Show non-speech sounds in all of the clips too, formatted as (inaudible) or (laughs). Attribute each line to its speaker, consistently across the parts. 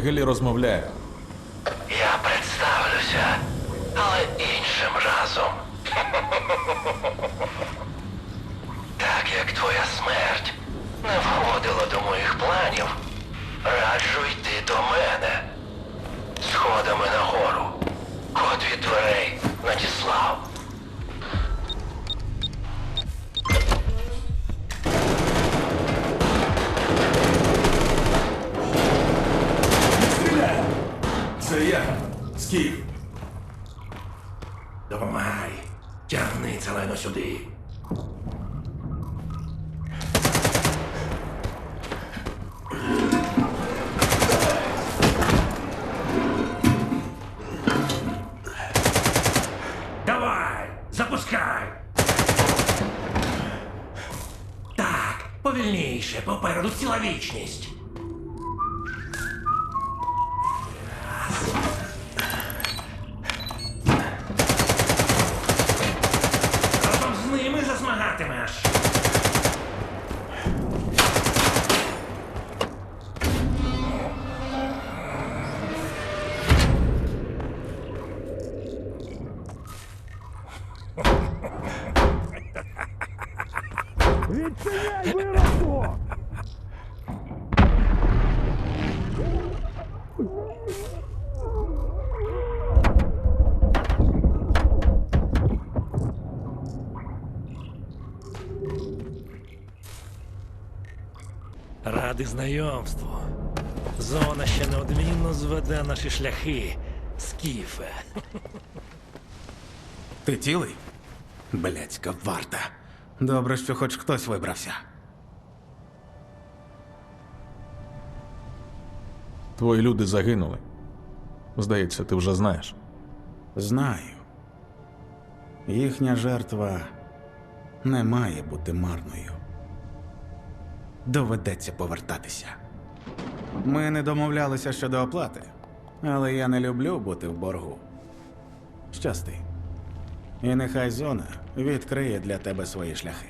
Speaker 1: Гелі розмовляє. личность. Разом
Speaker 2: з ними засмагатимеш. Відчиняй виросток! знайомству. Зона ще неодмінно зведе наші шляхи, скіфе. (laughs)
Speaker 3: Ти цілий? Блядька варта. Добре, що хоч хтось вибрався.
Speaker 4: Твої люди загинули. Здається, ти вже знаєш.
Speaker 3: Знаю. Їхня жертва не має бути марною доведеться повертатися. Ми не домовлялися щодо оплати, але я не люблю бути в боргу. Щасти. І нехай зона відкриє для тебе свої шляхи.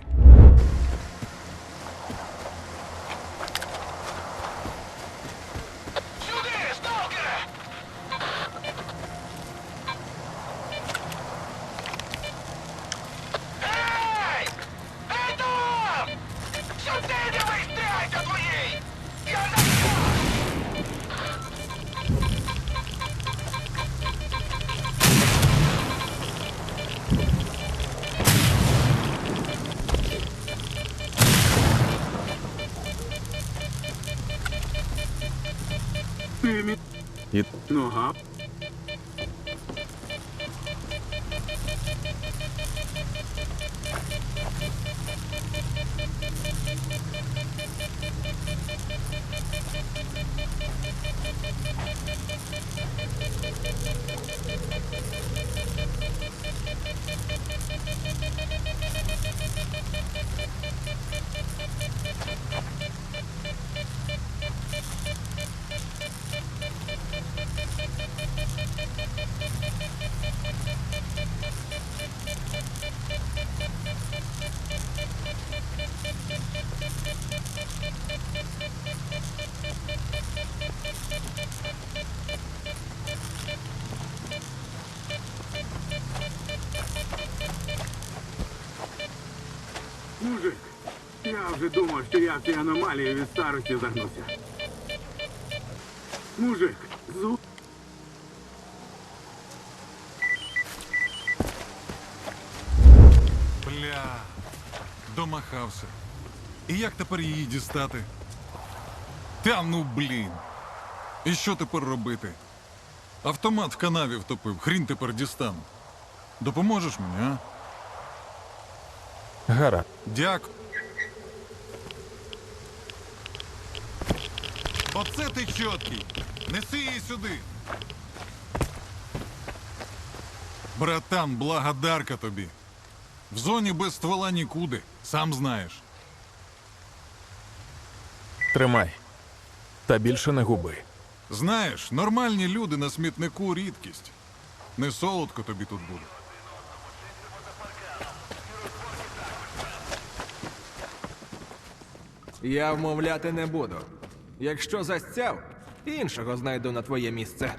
Speaker 5: Вже думав, що я в цій аномалії від старості загнувся. Мужик, зу.
Speaker 6: Бля, домахався. І як тепер її дістати? Та ну блін. І що тепер робити? Автомат в канаві втопив, хрін тепер дістану. Допоможеш мені, а?
Speaker 4: Гара,
Speaker 6: Дякую. Оце ти чіткий. Неси її сюди. Братан, благодарка тобі. В зоні без ствола нікуди, сам знаєш.
Speaker 4: тримай. Та більше не губи.
Speaker 6: Знаєш, нормальні люди на смітнику рідкість. Не солодко тобі тут буде.
Speaker 7: Я вмовляти не буду. Якщо застяв, іншого знайду на твоє місце.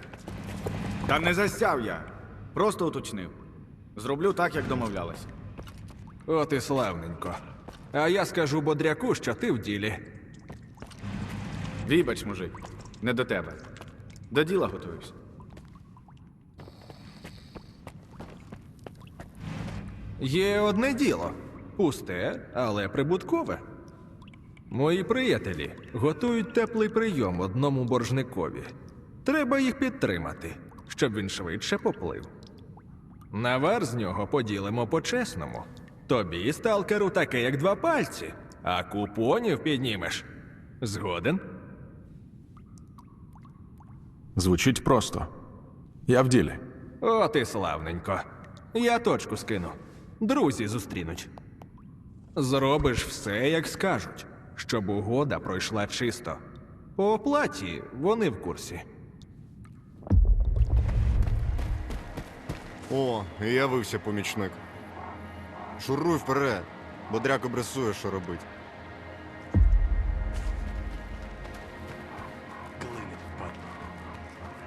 Speaker 8: Та не застяв я. Просто уточнив. Зроблю так, як домовлялись.
Speaker 7: От і славненько. А я скажу бодряку, що ти в ділі.
Speaker 8: Вибач, мужик, не до тебе. До діла готуюсь.
Speaker 7: Є одне діло. Пусте, але прибуткове. Мої приятелі готують теплий прийом одному боржникові. Треба їх підтримати, щоб він швидше поплив. Навар з нього поділимо по-чесному. Тобі, сталкеру, таке, як два пальці, а купонів піднімеш. Згоден?
Speaker 4: Звучить просто. Я в ділі.
Speaker 7: От і славненько. Я точку скину. Друзі зустрінуть. Зробиш все, як скажуть, щоб угода пройшла чисто. По оплаті вони в курсі.
Speaker 9: О, і явився помічник. Шуруй вперед, бо дряко бресує, що робить.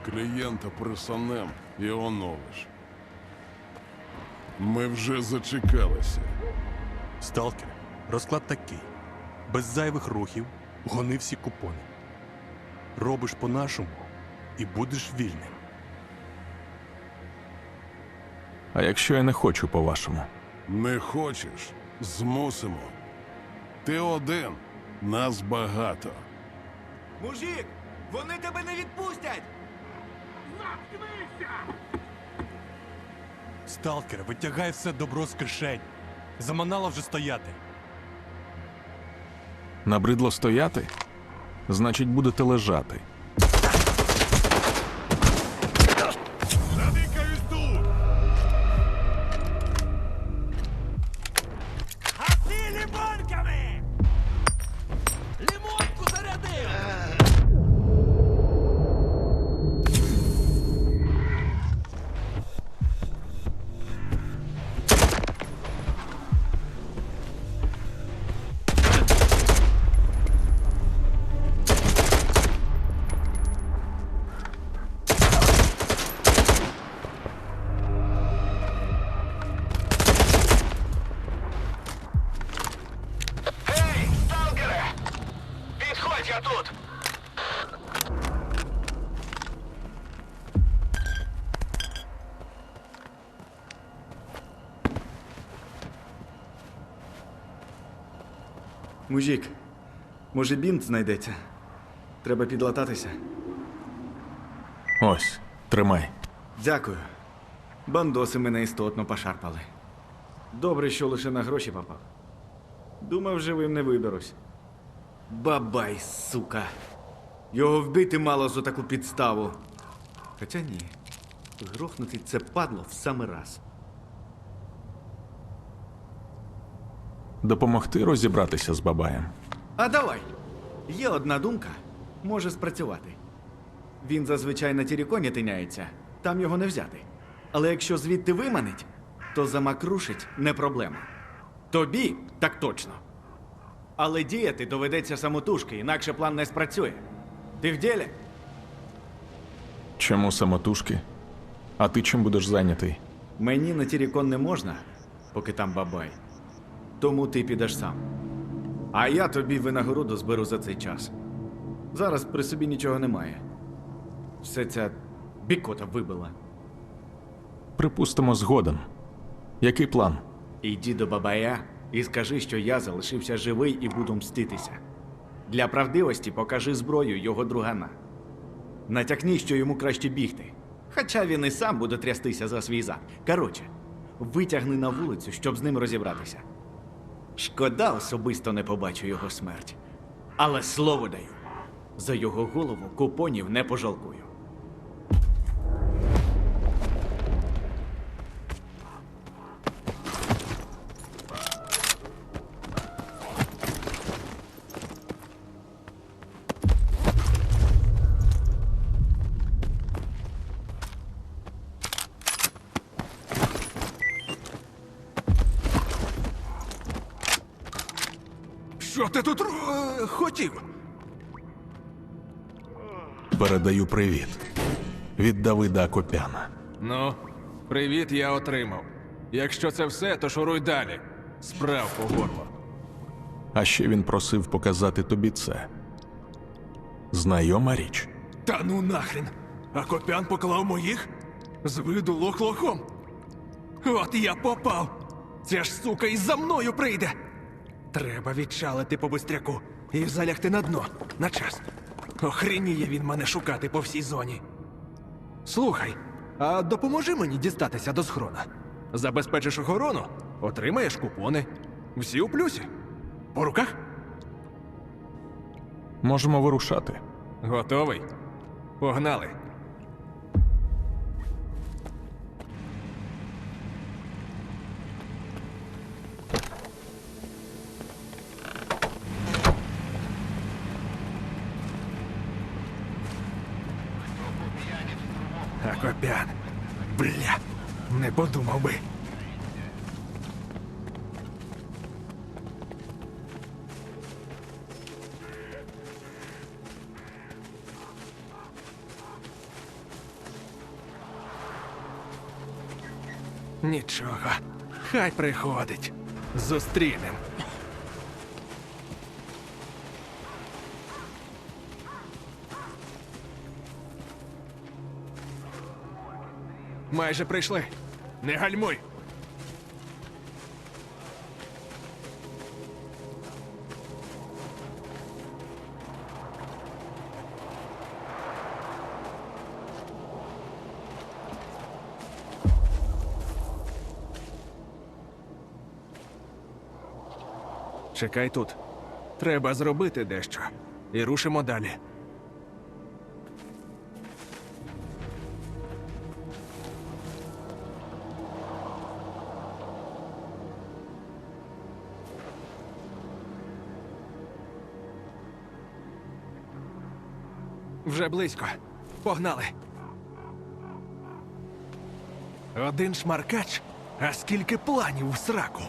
Speaker 10: Клієнта присанем і оновиш. Ми вже зачекалися.
Speaker 11: Сталкер, розклад такий. Без зайвих рухів гони всі купони. Робиш по-нашому і будеш вільним.
Speaker 4: А якщо я не хочу по-вашому?
Speaker 10: Не хочеш? Змусимо. Ти один, нас багато.
Speaker 7: Мужик! Вони тебе не відпустять!
Speaker 11: Сталкер, витягай все добро з кишень. Заманала вже стояти.
Speaker 4: Набридло стояти? Значить, будете лежати.
Speaker 8: Мужик, може бінт знайдеться? Треба підлататися.
Speaker 4: Ось, тримай.
Speaker 8: Дякую. Бандоси мене істотно пошарпали. Добре, що лише на гроші попав. Думав, живим не виберусь. Бабай, сука. Його вбити мало за таку підставу. Хоча ні. Грохнути це падло в самий раз.
Speaker 4: Допомогти розібратися з бабаєм.
Speaker 8: А давай. Є одна думка, може спрацювати. Він зазвичай на тіріконі тиняється, там його не взяти. Але якщо звідти виманить, то замакрушить не проблема. Тобі так точно. Але діяти доведеться самотужки, інакше план не спрацює. Ти в ділі?
Speaker 4: Чому самотужки? А ти чим будеш зайнятий?
Speaker 8: Мені на тірікон не можна, поки там бабай. Тому ти підеш сам. А я тобі винагороду зберу за цей час. Зараз при собі нічого немає. Все ця бікота вибила.
Speaker 4: Припустимо, згоден. Який план?
Speaker 8: Іди до бабая і скажи, що я залишився живий і буду мститися. Для правдивості покажи зброю його другана. Натякни, що йому краще бігти. Хоча він і сам буде трястися за свій зад. Коротше, витягни на вулицю, щоб з ним розібратися. Шкода, особисто не побачу його смерть. Але слово даю. За його голову купонів не пожалкую.
Speaker 7: Що ти тут е, хотів?
Speaker 4: Передаю привіт. Від Давида Акопяна.
Speaker 7: Ну, привіт я отримав. Якщо це все, то шуруй далі. Справ по горло.
Speaker 4: А ще він просив показати тобі це. Знайома річ.
Speaker 7: Та ну нахрен. А Копян поклав моїх? З виду лох лохом. От я попав. Ця ж сука і за мною прийде. Треба відчалити по бистряку і залягти на дно на час. Охреніє він мене шукати по всій зоні. Слухай, а допоможи мені дістатися до схрона. Забезпечиш охорону, отримаєш купони. Всі у плюсі. По руках?
Speaker 4: Можемо вирушати.
Speaker 7: Готовий? Погнали. Акопян. Бля, не подумав би. Нічого, хай приходить. Зустрінем. Майже прийшли. Не гальмуй. Чекай тут. Треба зробити дещо. І рушимо далі. Близько. Погнали. Один шмаркач, а скільки планів в сраку.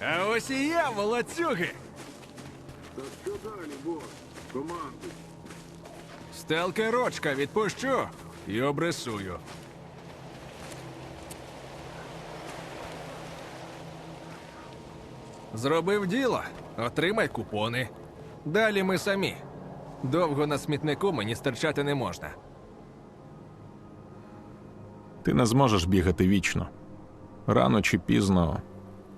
Speaker 7: А ось і я, волоцюги.
Speaker 5: Та що далі, бос? Командуй.
Speaker 7: Сталкерочка відпущу і обрисую. Зробив діло, отримай купони. Далі ми самі. Довго на смітнику мені стерчати не можна.
Speaker 4: Ти не зможеш бігати вічно. Рано чи пізно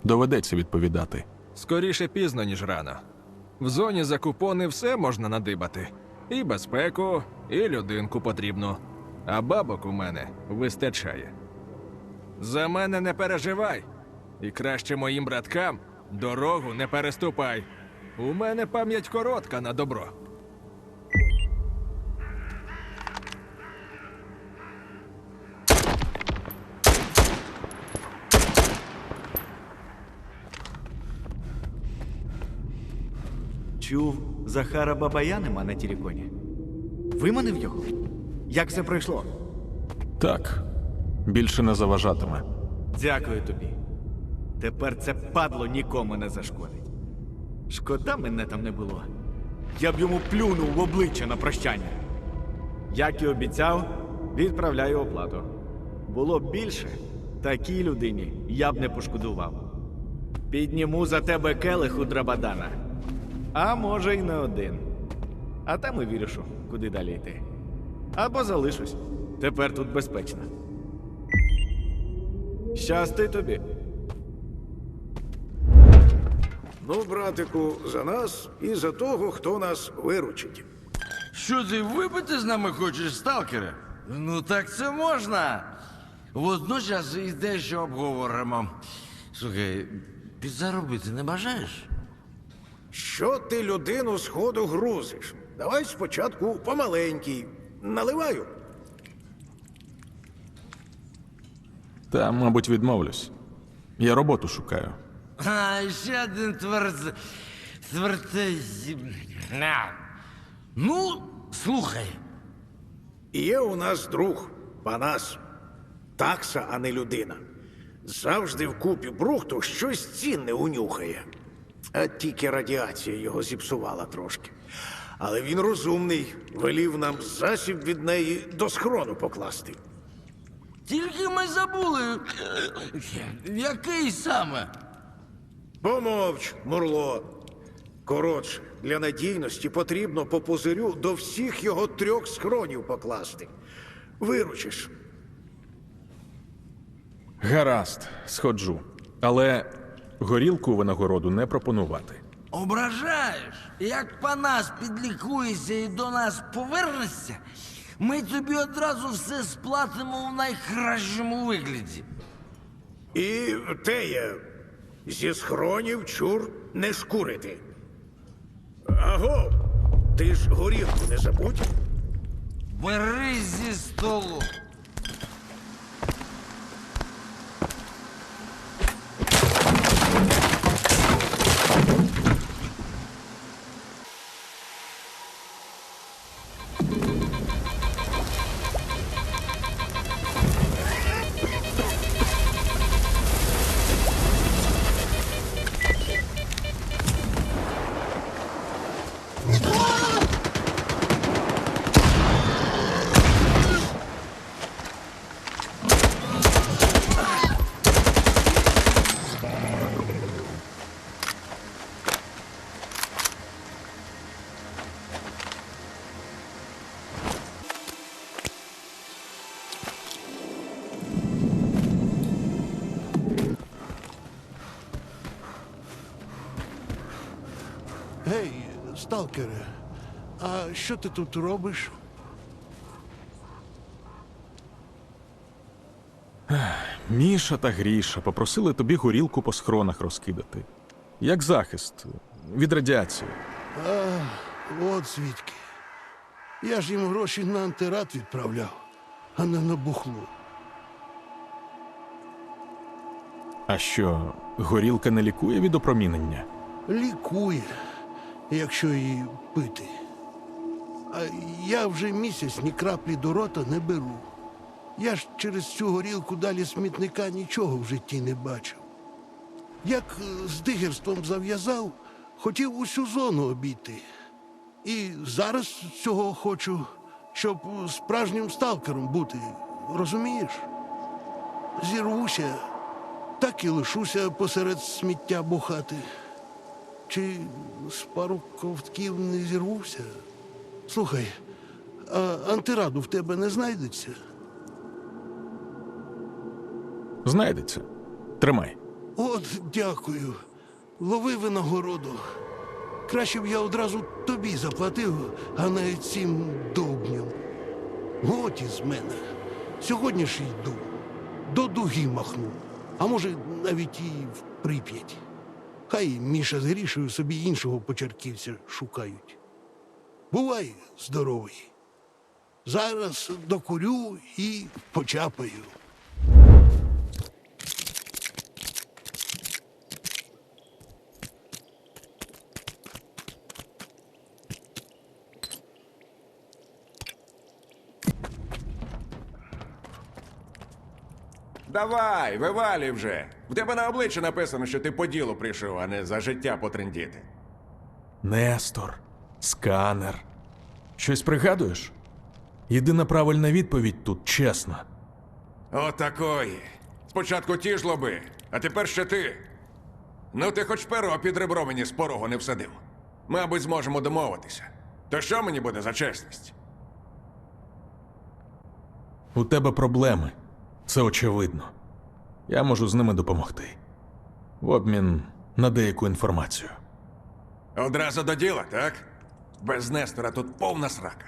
Speaker 4: доведеться відповідати.
Speaker 7: Скоріше пізно, ніж рано. В зоні за купони все можна надибати. І безпеку, і людинку потрібно. А бабок у мене вистачає. За мене не переживай. І краще моїм браткам дорогу не переступай. У мене пам'ять коротка на добро.
Speaker 8: Чув, Захара Бабая нема на Тіріконі. Виманив його? Як це пройшло?
Speaker 4: Так, більше не заважатиме.
Speaker 8: Дякую тобі. Тепер це падло нікому не зашкодить. Шкода мене там не було. Я б йому плюнув в обличчя на прощання.
Speaker 12: Як і обіцяв, відправляю оплату. Було б більше, такій людині я б не пошкодував. Підніму за тебе келих у Драбадана. А може, й не один. А там і вирішу, куди далі йти. Або залишусь. Тепер тут безпечно. Щасти тобі.
Speaker 13: Ну, братику, за нас і за того, хто нас виручить.
Speaker 14: Що ти випити з нами хочеш, сталкере? Ну так це можна. Водночас і дещо обговоримо. Слухай, підзаробити не бажаєш?
Speaker 13: Що ти людину з ходу грузиш? Давай спочатку помаленький. Наливаю.
Speaker 4: Та, мабуть, відмовлюсь. Я роботу шукаю.
Speaker 14: А, ще один тверд... Твертий... На. Ну, слухай.
Speaker 13: Є у нас друг, Панас. Такса, а не людина. Завжди в купі брухту щось цінне унюхає. А тільки радіація його зіпсувала трошки. Але він розумний, велів нам засіб від неї до схрону покласти.
Speaker 14: Тільки ми забули. Який саме?
Speaker 13: Помовч, Мурло. Коротше, для надійності потрібно по пузирю до всіх його трьох схронів покласти. Виручиш.
Speaker 4: Гаразд, сходжу. Але горілку винагороду не пропонувати.
Speaker 14: Ображаєш? Як Панас підлікується і до нас повернешся, ми тобі одразу все сплатимо в найкращому вигляді.
Speaker 13: І теє, зі схронів чур не шкурити. Аго, ти ж горілку не забудь.
Speaker 14: Бери зі столу.
Speaker 10: Сталкере, а що ти тут робиш?
Speaker 4: Міша та Гріша попросили тобі горілку по схронах розкидати. Як захист від радіації.
Speaker 10: А, от звідки. Я ж їм гроші на антирад відправляв, а не на бухло.
Speaker 4: А що, горілка не лікує від опромінення?
Speaker 10: Лікує, якщо її пити. А я вже місяць ні краплі до рота не беру. Я ж через цю горілку далі смітника нічого в житті не бачив. Як е, з дигерством зав'язав, хотів усю зону обійти. І зараз цього хочу, щоб справжнім сталкером бути. Розумієш? Зірвуся, так і лишуся посеред сміття бухати. Чи з пару ковтків не зірвуся? Слухай, а антираду в тебе не знайдеться?
Speaker 4: Знайдеться. Тримай.
Speaker 10: От дякую. Лови винагороду. Краще б я одразу тобі заплатив, а не цим довбням. Готі з мене. Сьогодні ж йду. До дуги махну. А може, навіть і в Прип'ять. Хай Міша з Грішею собі іншого почерківця шукають. Бувай здоровий. Зараз докурю і почапаю.
Speaker 15: Давай, вивалюй вже. В тебе на обличчі написано, що ти по ділу прийшов, а не за життя потрендіти.
Speaker 4: Нестор, сканер. Щось пригадуєш? Єдина правильна відповідь тут чесна.
Speaker 15: Отакої. Спочатку ті ж лоби, а тепер ще ти. Ну, ти хоч перо під ребро мені з порогу не всадив. Мабуть, зможемо домовитися. То що мені буде за чесність?
Speaker 4: У тебе проблеми. Це очевидно. Я можу з ними допомогти. В обмін на деяку інформацію.
Speaker 15: Одразу до діла, так? Без Нестора тут повна срака.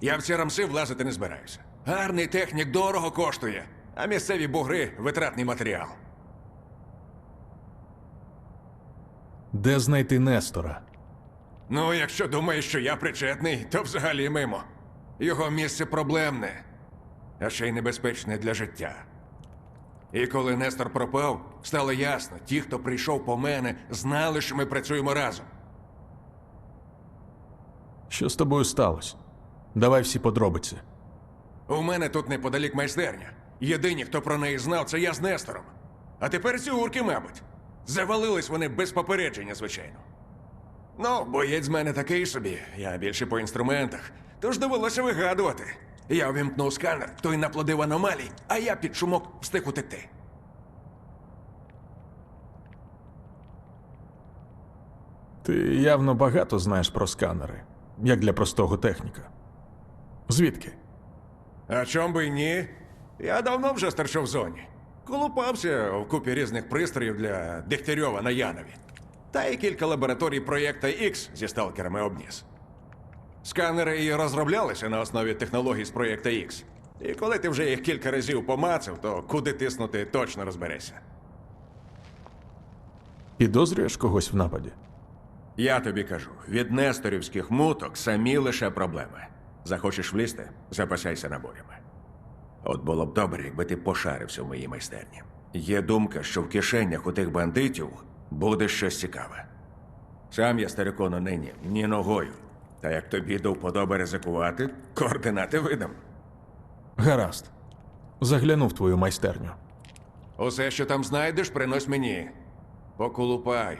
Speaker 15: Я в ці рамси влазити не збираюся. Гарний технік дорого коштує, а місцеві бугри витратний матеріал.
Speaker 4: Де знайти Нестора?
Speaker 15: Ну, якщо думаєш, що я причетний, то взагалі мимо. Його місце проблемне, а ще й небезпечне для життя. І коли Нестор пропав, стало ясно, ті, хто прийшов по мене, знали, що ми працюємо разом.
Speaker 4: Що з тобою сталося? Давай всі подробиці.
Speaker 15: У мене тут неподалік майстерня. Єдині, хто про неї знав, це я з Нестором. А тепер ці урки, мабуть. Завалились вони без попередження, звичайно. Ну, боєць з мене такий собі, я більше по інструментах, тож довелося вигадувати. Я увімкнув сканер, той наплодив аномалій, а я під шумок встиг утекти.
Speaker 4: Ти явно багато знаєш про сканери, як для простого техніка. Звідки?
Speaker 15: А чом би й ні? Я давно вже старчу в зоні. Колупався в купі різних пристроїв для Дегтярьова на Янові. Та й кілька лабораторій проєкта X зі сталкерами обніс. Сканери і розроблялися на основі технологій з проєкта X. І коли ти вже їх кілька разів помацав, то куди тиснути точно розберешся.
Speaker 4: Підозрюєш когось в нападі?
Speaker 15: Я тобі кажу, від несторівських муток самі лише проблеми. Захочеш влізти, запасайся набоями. От було б добре, якби ти пошарився в моїй майстерні. Є думка, що в кишенях у тих бандитів буде щось цікаве. Сам я старикону нині ні ногою. Та як тобі до вподоби ризикувати, координати видам.
Speaker 4: Гаразд. Заглянув твою майстерню.
Speaker 15: Усе, що там знайдеш, принось мені. Поколупаю.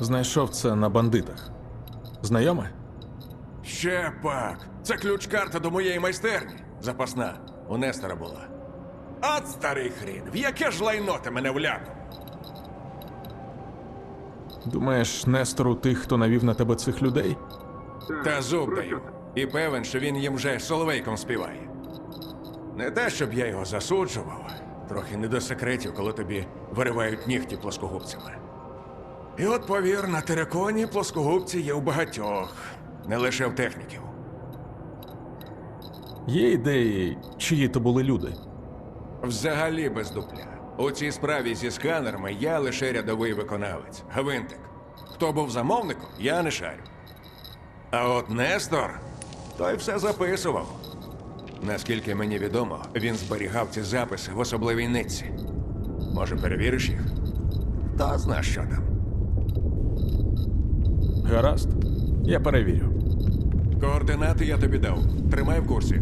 Speaker 4: Знайшов це на бандитах. Знайоме?
Speaker 15: Ще пак. Це ключ-карта до моєї майстерні. Запасна. У Нестора була. От старий хрін, в яке ж лайно ти мене вляпав?
Speaker 4: Думаєш, Нестору тих, хто навів на тебе цих людей?
Speaker 15: Та зуб даю. І певен, що він їм вже соловейком співає. Не те, щоб я його засуджував. Трохи не до секретів, коли тобі виривають нігті плоскогубцями. І от повір, на тереконі плоскогубці є у багатьох, не лише в техніків.
Speaker 4: Є ідеї, чиї то були люди.
Speaker 15: Взагалі без дупля. У цій справі зі сканерами я лише рядовий виконавець, гвинтик. Хто був замовником, я не шарю. А от Нестор, той все записував. Наскільки мені відомо, він зберігав ці записи в особливій нитці. Може, перевіриш їх? Та зна, що там.
Speaker 4: Гаразд, я перевірю.
Speaker 15: Координати я тобі дав. Тримай в курсі.